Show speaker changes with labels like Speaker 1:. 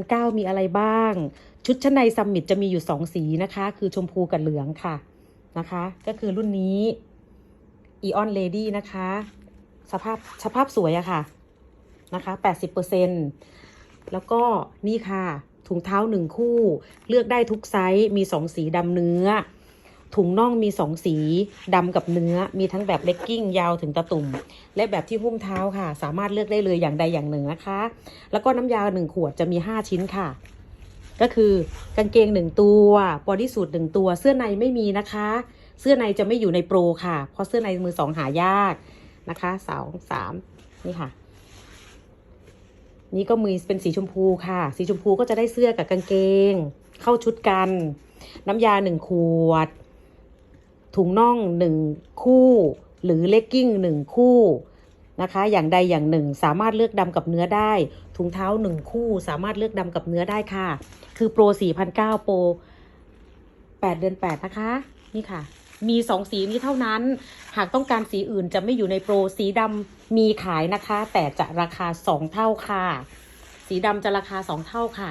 Speaker 1: 4,900 มีอะไรบ้าง ชุดชั้นในซัมมิตจะมีอยู่ 2 สีนะคะ คือชมพูกับเหลืองค่ะนะคะ ก็คือรุ่นนี้ Eon Lady นะคะ สภาพสภาพสวยอะค่ะนะคะ80%แล้วก็นี่ค่ะ ถุงเท้าหนึ่งคู่ เลือกได้ทุกไซส์ มี 2 สีดำเนื้อ ถุงน่องมี2สีดำกับเนื้อ มีทั้งแบบเลกกิ้งยาวถึงตะตุ่ม และแบบที่หุ้มเท้าค่ะ สามารถเลือกได้เลยอย่างใดอย่างหนึ่งนะคะ แล้วก็น้ำยาหนึ่งขวดจะมี5ชิ้นค่ะ ก็คือกางเกงหนึ่งตัวบอดี้สูทหนึ่งตัว เสื้อในไม่มีนะคะ เสื้อในจะไม่อยู่ในโปรค่ะ เพราะเสื้อในมือสองหายากนะคะสองสามนี่ค่ะนี่ก็มือเป็นสีชมพูค่ะ สีชมพูก็จะได้เสื้อกับกางเกง เข้าชุดกัน น้ำยาหนึ่งขวด ถุงน่องหนึ่งคู่ หรือเลกกิ้งหนึ่งคู่นะคะ อย่างใดอย่างหนึ่งสามารถเลือกดำกับเนื้อได้ ถุงเท้าหนึ่งคู่สามารถเลือกดำกับเนื้อได้ค่ะ คือโปร4,900โปร8เดือน8นะคะ นี่ค่ะ มีสองสีนี้เท่านั้น หากต้องการสีอื่นจะไม่อยู่ในโปรสีดำมีขายนะคะ แต่จะราคาสองเท่าค่ะ สีดำจะราคาสองเท่าค่ะ